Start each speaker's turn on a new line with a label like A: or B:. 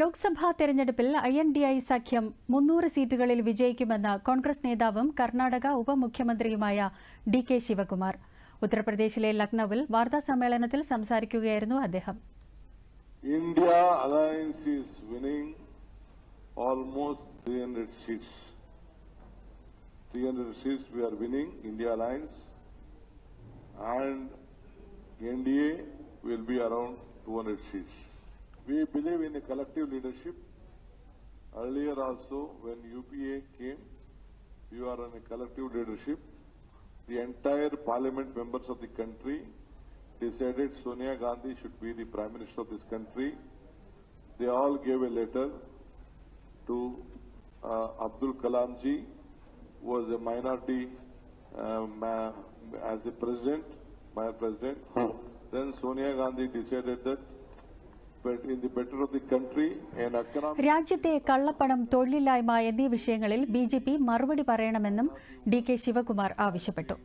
A: ലോക്സഭാ തെരഞ്ഞെടുപ്പിൽ I N D I സഖ്യം മുന്നൂറ് സീറ്റുകളിൽ വിജയിക്കുമെന്ന് കോൺഗ്രസ് നേതാവും കർണാടക ഉപമുഖ്യമന്ത്രിയുമായ ഡി കെ ശിവകുമാർ ഉത്തർപ്രദേശിലെ ലക്നൌവിൽ വാർത്താസമ്മേളനത്തിൽ സംസാരിക്കുകയായിരുന്നു അദ്ദേഹം
B: India alliance is winning almost three hundred seats three hundred seats we are winning India alliance and N D A will be around two hundred seats We believe in a collective leadership. Earlier also, when UPA came, you are on a collective leadership. The entire parliament members of the country decided Sonia Gandhi should be the Prime Minister of this country. They all gave a letter to uh, Abdul Kalamji, who was a minority uh, as a president, my president. Huh. Hmm. Then Sonia Gandhi decided that
A: രാജ്യത്തെ കള്ളപ്പണം തൊഴിലില്ലായ്മ എന്നീ വിഷയങ്ങളിൽ B J P മറുപടി പറയണമെന്നും D K Shivakumar ആവശ്യപ്പെട്ടു